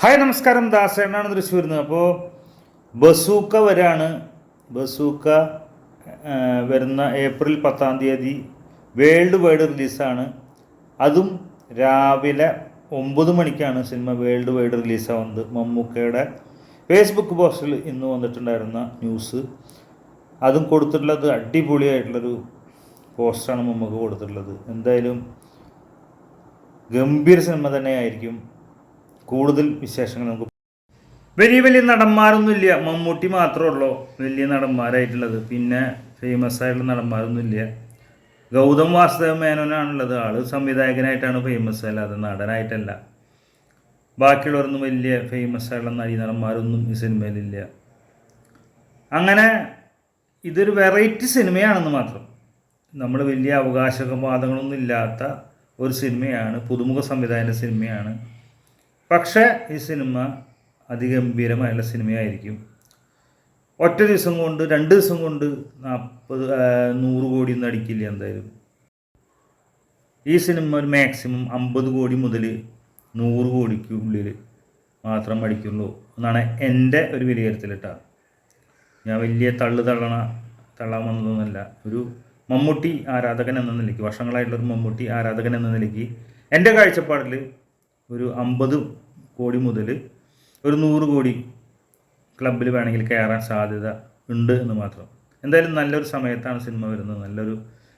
Hi നമസ്കാരം. ദാസേണ്ണാണ് തൃശ്ശൂരിൽ നിന്ന്. അപ്പോൾ ബസൂക്ക വരാണ്. ബസൂക്ക വരുന്ന ഏപ്രിൽ പത്താം തീയതി വേൾഡ് വൈഡ് റിലീസാണ്. അതും രാവിലെ ഒമ്പത് മണിക്കാണ് സിനിമ വേൾഡ് വൈഡ് റിലീസാവുന്നത്. മമ്മൂക്കയുടെ ഫേസ്ബുക്ക് പോസ്റ്റിൽ ഇന്ന് വന്നിട്ടുണ്ടായിരുന്ന ന്യൂസ്. അതും കൊടുത്തിട്ടുള്ളത് അടിപൊളിയായിട്ടുള്ളൊരു പോസ്റ്റാണ് മമ്മൂക്ക കൊടുത്തിട്ടുള്ളത്. എന്തായാലും ഗംഭീര സിനിമ തന്നെയായിരിക്കും. കൂടുതൽ വിശേഷങ്ങൾ നമുക്ക് വലിയ വലിയ നടന്മാരൊന്നുമില്ല. മമ്മൂട്ടി മാത്രമേ ഉള്ളൂ. വലിയ നടന്മാരായിട്ടുള്ളത്. പിന്നെ ഫേമസ് ആയിട്ടുള്ള നടന്മാരൊന്നുമില്ല. ഗൗതം വാസുദേവ മേനോനാണുള്ളത് ആൾ സംവിധായകനായിട്ടാണ് ഫേമസ് അല്ലാതെ നടനായിട്ടല്ല. ബാക്കിയുള്ളവരൊന്നും വലിയ ഫേമസ് ആയിട്ടുള്ള നടി നടന്മാരൊന്നും ഈ സിനിമയിലില്ല. അങ്ങനെ ഇതൊരു വെറൈറ്റി സിനിമയാണെന്ന് മാത്രം. നമ്മൾ വലിയ അവകാശവാദങ്ങളൊന്നും ഇല്ലാത്ത ഒരു സിനിമയാണ്. പുതുമുഖ സംവിധായകന്റെ സിനിമയാണ്. പക്ഷേ ഈ സിനിമ അതിഗംഭീരമായുള്ള സിനിമയായിരിക്കും. ഒറ്റ ദിവസം കൊണ്ട് രണ്ട് ദിവസം കൊണ്ട് നാൽപ്പത് നൂറ് കോടി ഒന്നും അടിക്കില്ല എന്തായാലും. ഈ സിനിമ ഒരു മാക്സിമം അമ്പത് കോടി മുതൽ നൂറ് കോടിക്ക് ഉള്ളിൽ മാത്രം അടിക്കുള്ളൂ എന്നാണ് എന്റെ ഒരു വിലയിരുത്തൽ കേട്ടോ. ഞാൻ വലിയ തള്ളു തള്ളണ തള്ളാൻ വന്നതൊന്നുമല്ല. ഒരു മമ്മൂട്ടി ആരാധകൻ എന്ന നിലയ്ക്ക് വർഷങ്ങളായിട്ടുള്ള ഒരു മമ്മൂട്ടി ആരാധകൻ എന്ന നിലയ്ക്ക് എന്റെ കാഴ്ചപ്പാടിൽ ഒരു അമ്പത് കോടി മുതൽ ഒരു നൂറ് കോടി ക്ലബിൽ വേണമെങ്കിൽ കയറാൻ സാധ്യത ഉണ്ട് എന്ന് മാത്രം. എന്തായാലും നല്ലൊരു സമയത്താണ് സിനിമ വരുന്നത്. നല്ലൊരു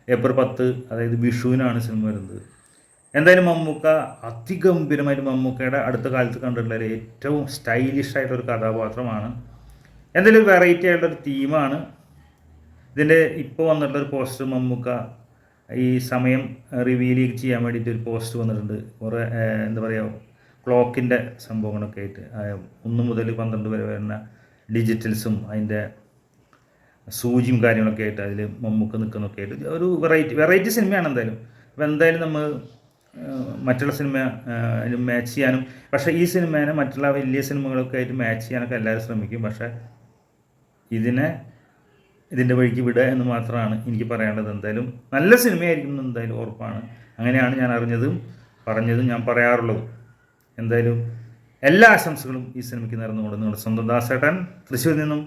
ഏപ്രിൽ പത്ത് അതായത് വിഷുവിനാണ് സിനിമ വരുന്നത്. എന്തായാലും മമ്മൂക്ക അതിഗംഭീരമായിട്ട് മമ്മൂക്കയുടെ അടുത്ത കാലത്ത് കണ്ടിട്ടുള്ള ഏറ്റവും സ്റ്റൈലിഷ് ആയിട്ടൊരു കഥാപാത്രമാണ്. എന്തായാലും വെറൈറ്റി ആയിട്ടുള്ളൊരു തീമാണ് ഇതിന്റെ ഇപ്പോൾ വന്നിട്ടുള്ളൊരു പോസ്റ്റർ മമ്മൂക്ക ഈ സമയം റിവീൽ ചെയ്യാൻ വേണ്ടിയിട്ട് ഒരു പോസ്റ്റ് വന്നിട്ടുണ്ട്. കുറേ എന്താ പറയുക ക്ലോക്കിന്റെ സംഭവങ്ങളൊക്കെ ആയിട്ട് ഒന്ന് മുതൽ പന്ത്രണ്ട് വരെ വരുന്ന ഡിജിറ്റൽസും അതിന്റെ സൂചിയും കാര്യങ്ങളൊക്കെ ആയിട്ട് അതിൽ മമ്മൂക്ക നിൽക്കുന്നൊക്കെ ആയിട്ട് ഒരു വെറൈറ്റി വെറൈറ്റി സിനിമയാണ് എന്തായാലും. അപ്പോൾ എന്തായാലും നമ്മൾ മറ്റുള്ള സിനിമ അതിന് മാച്ച് ചെയ്യാനും പക്ഷേ ഈ സിനിമേനെ മറ്റുള്ള വലിയ സിനിമകളൊക്കെ ആയിട്ട് മാച്ച് ചെയ്യാനൊക്കെ എല്ലാവരും ശ്രമിക്കും. പക്ഷേ ഇതിനെ ഇതിന്റെ വഴിക്ക് വിടുക എന്ന് മാത്രമാണ് എനിക്ക് പറയാനുള്ളത് എന്തായാലും നല്ല സിനിമയായിരിക്കും എന്തായാലും ഉറപ്പാണ്. അങ്ങനെയാണ് ഞാൻ അറിഞ്ഞതും പറഞ്ഞതും ഞാൻ പറയാറുള്ളതും. എന്തായാലും എല്ലാ ആശംസകളും ഈ സിനിമയ്ക്ക് നേർന്നുകൊണ്ട് നിങ്ങളുടെ സ്വന്തം ദാസേട്ടൻ തൃശ്ശൂരിൽ നിന്നും